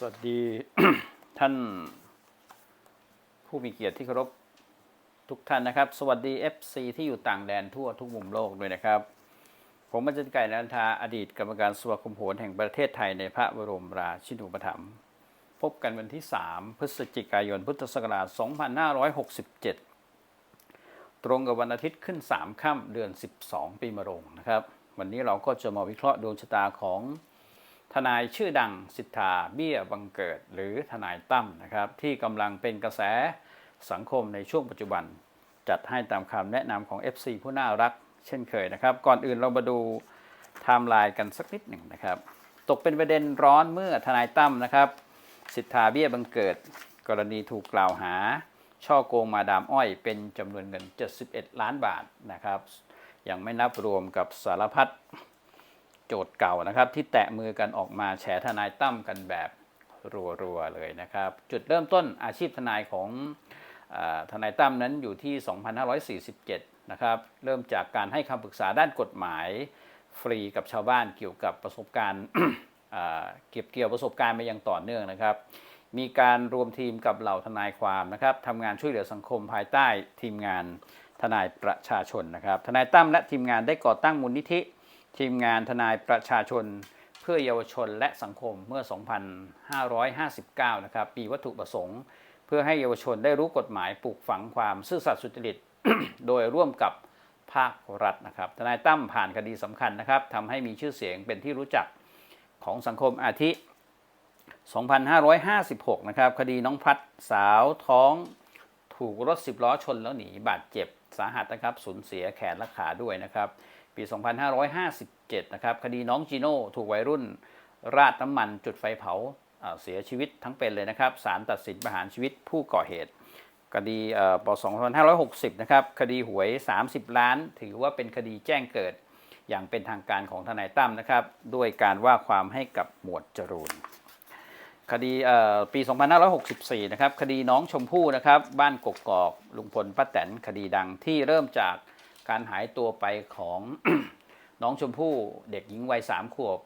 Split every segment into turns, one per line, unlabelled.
สวัสดีท่าน ผู้มีเกียรติที่เคารพทุกท่านนะครับ สวัสดี FC ที่อยู่ต่างแดนทั่วทุกมุมโลกด้วยนะครับ ผมอาจารย์ไก่นันทาอดีตกรรมการสมาคมโหรแห่งประเทศไทยในพระบรมราชินูปถัมภ์พบกันวันที่ 3 พฤศจิกายนพุทธศักราช 2567 ตรงกับวันอาทิตย์ขึ้น 3 ค่ำเดือน 12 ปีมะโรงนะครับ วันนี้เราก็จะมาวิเคราะห์ดวงชะตาของ ทนายชื่อดังสิทธาเบี้ยบังเกิดหรือทนายตั้มนะครับที่กำลังเป็นกระแสสังคมในช่วงปัจจุบัน จัดให้ตามคำแนะนำของ FC ผู้น่ารักเช่นเคยนะครับ ก่อนอื่นเรามาดูไทม์ไลน์กันสักนิดหนึ่งนะครับ ตกเป็นประเด็นร้อนเมื่อทนายตั้มนะครับ สิทธาเบี้ยบังเกิด กรณีถูกกล่าวหา ช่อโกงมาดามอ้อยเป็นจำนวนเงิน 71 ล้านบาทนะครับยังไม่นับรวมกับสารพัด โจทย์เก่านะครับ ที่แตะมือกันออกมาแฉทนายตั้มกันแบบรัวๆเลยนะครับ จุดเริ่มต้นอาชีพทนายของอทนายตั้มนั้นอยู่ที่ 2547 นะครับ เริ่มจากการให้คำปรึกษาด้านกฎหมาย ฟรีกับชาวบ้านเกี่ยวกับประสบการณ์เก็บเกี่ยวประสบการณ์มาอย่างต่อเนื่องนะครับ มีการรวมทีมกับเหล่าทนายความนะครับทำงานช่วยเหลือสังคมภายใต้ทีมงานทนายประชาชนนะครับ ทนายตั้มและทีมงานได้ก่อตั้งมูลนิธิ ทีมงานทนายประชาชน เพื่อเยาวชนและสังคมเมื่อ 2559 นะครับปีวัตถุประสงค์ เพื่อให้เยาวชนได้รู้กฎหมายปลูกฝังความซื่อสัตย์สุจริต โดยร่วมกับภาครัฐนะครับทนายตั้มผ่านคดีสำคัญนะครับทำให้มีชื่อเสียงเป็นที่รู้จักของสังคมอาทิ 2556 นะครับคดีน้องพัดสาวท้องถูกรถสิบล้อชนแล้วหนีบาดเจ็บสาหัสนะครับสูญเสียแขนและขาด้วยนะครับ ปี 2557 นะครับ คดีน้องจีโน่ถูกวัยรุ่น ราดน้ำมันจุดไฟเผาเสียชีวิตทั้งเป็นเลยนะครับศาลตัดสินประหารชีวิตผู้ก่อเหตุ คดีเอ่อป2560 นะครับ คดีหวย 30 ล้าน ถือว่าเป็นคดีแจ้งเกิด อย่างเป็นทางการของทนายตั้มนะครับ ด้วยการว่าความให้กับหมวดจรูนคดีปี 2564 นะครับ คดีน้องชมพู่นะครับ บ้านกกอก ลุงพลป้าแตน คดีดังที่เริ่มจาก การหายตัวไปของน้องชมพู่เด็กหญิงวัยสามขวบ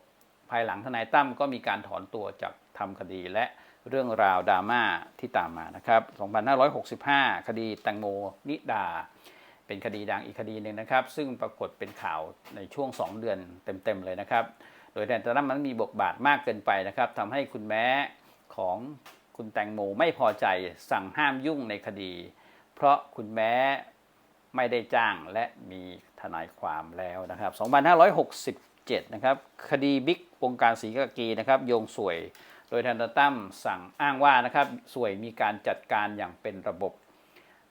ภายหลังทนายตั้มก็มีการถอนตัวจากทำคดีและเรื่องราวดราม่าที่ตามมานะครับ 2565 คดีแตงโมนิดา เป็นคดีดังอีกคดีหนึ่งนะครับ ซึ่งปรากฏเป็นข่าวในช่วง 2 เดือนเต็มๆเลยนะครับ โดยแต่ตอนนั้นมันมีบทบาทมากเกินไปนะครับทำให้คุณแม่ของคุณแตงโมไม่พอใจสั่งห้ามยุ่งในคดี เพราะคุณแม่ ไม่ได้จ้างและมีทนายความแล้วนะครับ 2567 นะครับ คดีบิ๊กวงการศรีกากีนะครับ โยงสวย โดยทนายตั้มสั่งอ้างว่านะครับ สวยมีการจัดการอย่างเป็นระบบ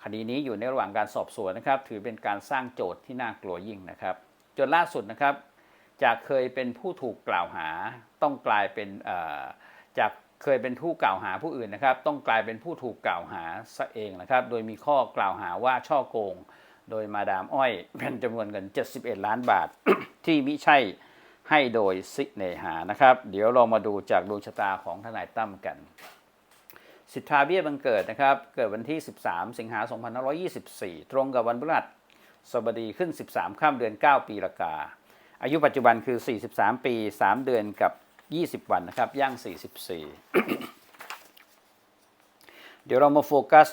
คดีนี้อยู่ในระหว่างการสอบสวนนะครับ ถือเป็นการสร้างโจทย์ที่น่ากลัวยิ่งนะครับ จนล่าสุดนะครับ จากเคยเป็นผู้ถูกกล่าวหา ต้องกลายเป็นเอ่อจากเคยเป็นผู้กล่าวหาผู้อื่นนะครับ ต้องกลายเป็นผู้ถูกกล่าวหาซะเองนะครับ โดยมีข้อกล่าวหาว่าช่อโกง โดยมาดามอ้อยเป็นจำนวนเงิน 71 ล้านบาท ที่มิใช่ให้โดยสิเนหานะครับ เดี๋ยวเรามาดูจากดวงชะตาของทนายตั้มกัน สิทธาเบี้ยบังเกิดนะครับ เกิดวันที่ 13 สิงหา 2524 ตรงกับวันพฤหัสบดีขึ้น 13 ข้ามเดือน 9 ปีละกา อายุปัจจุบันคือ 43 ปี 3 เดือนกับ 20 วันนะครับ ย่าง 44 เดี๋ยวเรามาโฟกัส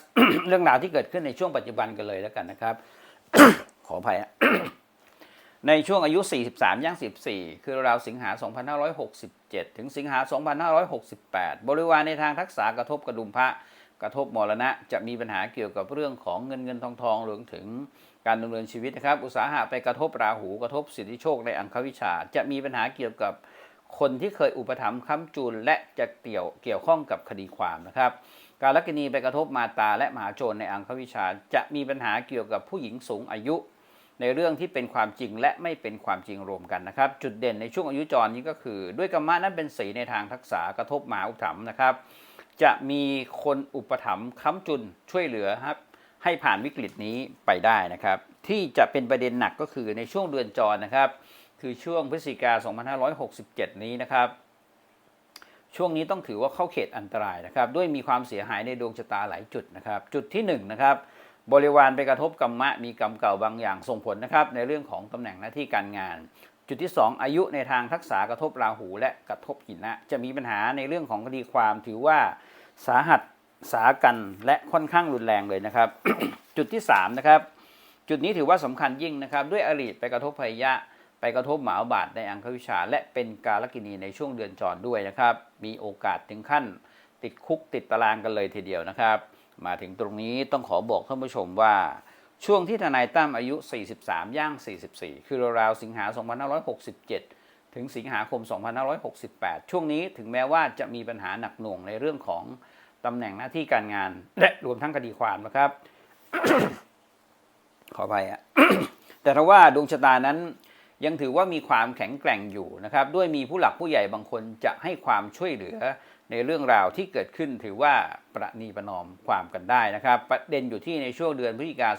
เรื่องราวที่เกิดขึ้นในช่วงปัจจุบันกันเลยแล้วกันนะครับ ขออภัยฮะในช่วงอายุ 43 ย่าง 14 คือราวสิงหา 2567 ถึงสิงหา 2568 บริวารในทางทักษะกระทบกระดุมพระกระทบมรณะ จะมีปัญหาเกี่ยวกับเรื่องของเงินเงินทองทองรวมถึงการดำเนินชีวิตนะครับ อุตสาหะไปกระทบราหูกระทบสิทธิโชคในอังควิชา จะมีปัญหาเกี่ยวกับคนที่เคยอุปถัมภ์ค้ำจุนและจะเกี่ยวเกี่ยวข้องกับคดีความนะครับ การลักนีไปกระทบมาตาและมหาโจรในอังควิชาจะมีปัญหาเกี่ยวกับผู้หญิงสูงอายุ ในเรื่องที่เป็นความจริงและไม่เป็นความจริงรวมกันนะครับ จุดเด่นในช่วงอายุจรนี้ก็คือ ด้วยกรรมะนั้นเป็นสีในทางทักษะกระทบมหาอุปถัมภ์นะครับ จะมีคนอุปถัมภ์ค้ำจุนช่วยเหลือครับให้ผ่านวิกฤตนี้ไปได้นะครับ ที่จะเป็นประเด็นหนักก็คือในช่วงเดือนจรนะครับ คือช่วงพฤศจิกา 2567 นี้นะครับ ช่วงนี้ต้องถือว่าเข้าเขตอันตรายนะครับ ด้วยมีความเสียหายในดวงชะตาหลายจุดนะครับ จุดที่1นงนะครับบริวารไปกระทบกรรมะมีกรรมเก่าบางอย่างส่งผลนะครับในเรื่องของตำแหน่งหน้าที่การงาน จุดที่ 2 อายุในทางทักษะกระทบราหู และกระทบหินะจะมีปัญหาในเรื่องของคดีความถือว่าสาหัสสากันและค่อนข้างรุนแรงเลยนะครับ จุดที่3นะครับจุดนี้ถือว่าสำคัญยิ่งนะครับ ด้วยอริไปกระทบพยะ ไปกระทบหมาบาทในอังควิชา และเป็นกาลกินีในช่วงเดือนจรด้วยนะครับ มีโอกาสถึงขั้นติดคุกติดตารางกันเลยทีเดียวนะครับ มาถึงตรงนี้ต้องขอบอกท่านผู้ชมว่า ช่วงที่ทนายตั้มอายุ 43 ย่าง 44 คือราวๆสิงหา 2567 ถึงสิงหาคม 2568 ช่วงนี้ถึงแม้ว่าจะมีปัญหาหนักหน่วงในเรื่องของตำแหน่งหน้าที่การงาน และรวมทั้งคดีความนะครับ ขออภัยอะแต่ถ้าว่าดวงชะตานั้น ยังถือว่ามีความแข็งแกร่งอยู่นะครับ ด้วยมีผู้หลักผู้ใหญ่บางคนจะให้ความช่วยเหลือในเรื่องราวที่เกิดขึ้นถือว่าประนีประนอมความกันได้นะครับ ประเด็นอยู่ที่ในช่วงเดือนพฤศจิกา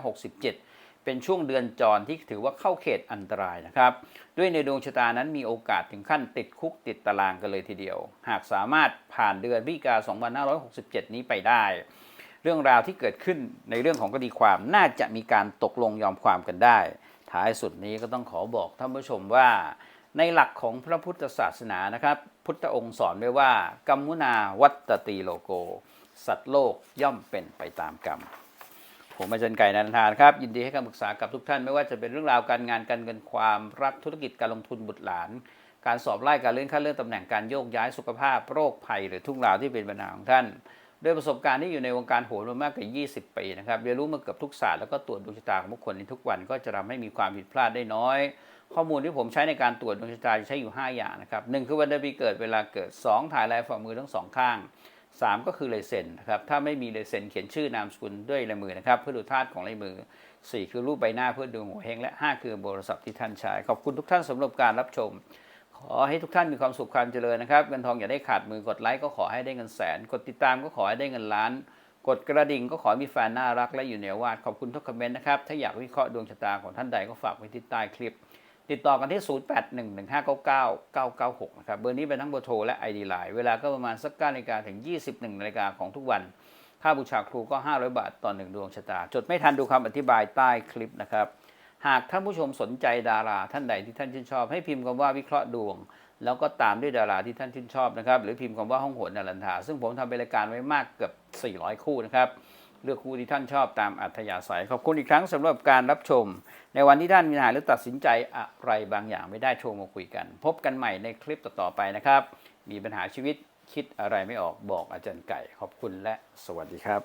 2567 เป็นช่วงเดือนจรที่ถือว่าเข้าเขตอันตรายนะครับ ด้วยในดวงชะตานั้นมีโอกาสถึงขั้นติดคุกติดตารางกันเลยทีเดียว หากสามารถผ่านเดือนพฤศจิกา2567 นี้ไปได้ เรื่องราวที่เกิดขึ้นในเรื่องของคดีความน่าจะมีการตกลงยอมความกันได้ ท้ายสุดนี้ก็ต้องขอบอกท่านผู้ชมว่า ในหลักของพระพุทธศาสนานะครับ พุทธองค์สอนไว้ว่า กัมมุนาวัตตีโลโก สัตว์โลกย่อมเป็นไปตามกรรม ผมอาจารย์ไก่นันทานครับ ยินดีให้คำปรึกษากับทุกท่าน ไม่ว่าจะเป็นเรื่องราวการงานการเงินความรักธุรกิจการลงทุนบุตรหลาน การสอบไล่การเลื่อนขั้นเลื่อนตำแหน่งการโยกย้ายสุขภาพโรคภัย หรือทุกราวที่เป็นปัญหาของท่าน ด้วยประสบการณ์ที่อยู่ในวงการโหรมามากกว่า 20 ปีนะครับ เรียนรู้มาเกือบทุกศาสตร์แล้วก็ตรวจดวงชะตาของบุคคลในทุกวันก็จะทำให้มีความผิดพลาดได้น้อย ข้อมูลที่ผมใช้ในการตรวจดวงชะตาจะใช้อยู่ 5 อย่างนะครับหนึ่งคือวันเดือนปีเกิดเวลาเกิด 2 ถ่ายลายฝ่ามือทั้งสองข้าง 3 ก็คือลายเซ็นนะครับ ถ้าไม่มีลายเซ็นเขียนชื่อนามสกุลด้วยลายมือนะครับ เพื่อดูธาตุของลายมือ 4 คือรูปใบหน้าเพื่อดูหัวเฮงและ 5 คือบอร์โทรศัพท์ที่ท่านใช้ ขอบคุณทุกท่านสำหรับการรับชม ขอให้ทุกท่านมีความสุขความเจริญนะครับเงินทองอย่าได้ขาดมือกดไลค์ก็ขอให้ได้เงินแสน กดติดตามก็ขอให้ได้เงินล้าน กดกระดิ่งก็ขอให้มีแฟนน่ารักและอยู่เหนือวาดขอบคุณทุกคอมเมนต์นะครับถ้าอยากวิเคราะห์ดวงชะตาของท่านใดก็ฝากไว้ที่ใต้คลิป ติดต่อกันที่ 0811599996 นะครับเบอร์นี้เป็นทั้งเบอร์โทรและ ID Line เวลาก็ประมาณสัก9นาฬิกาถึง 21นาฬิกาของทุกวันค่าบูชาครูก็ 500 บาทต่อหนึ่งดวงชะตา จดไม่ทันดูคำอธิบายใต้คลิปนะครับ หากท่านผู้ชมสนใจดาราท่านใดที่ท่านชื่นชอบ ให้พิมพ์คำว่าวิเคราะห์ดวง แล้วก็ตามด้วยดาราที่ท่านชื่นชอบนะครับ หรือพิมพ์คำว่าห้องโหนนารันทา ซึ่งผมทำเป็นรายการไว้มากเกือบ 400 คู่นะครับ เลือกคู่ที่ท่านชอบตามอัธยาศัย ขอบคุณอีกครั้งสำหรับการรับชม ในวันที่ท่านมีปัญหาหรือตัดสินใจอะไรบางอย่างไม่ได้โทรมาคุยกัน พบกันใหม่ในคลิปต่อๆไปนะครับ มีปัญหาชีวิตคิดอะไรไม่ออกบอกอาจารย์ไก่ ขอบคุณและสวัสดีครับ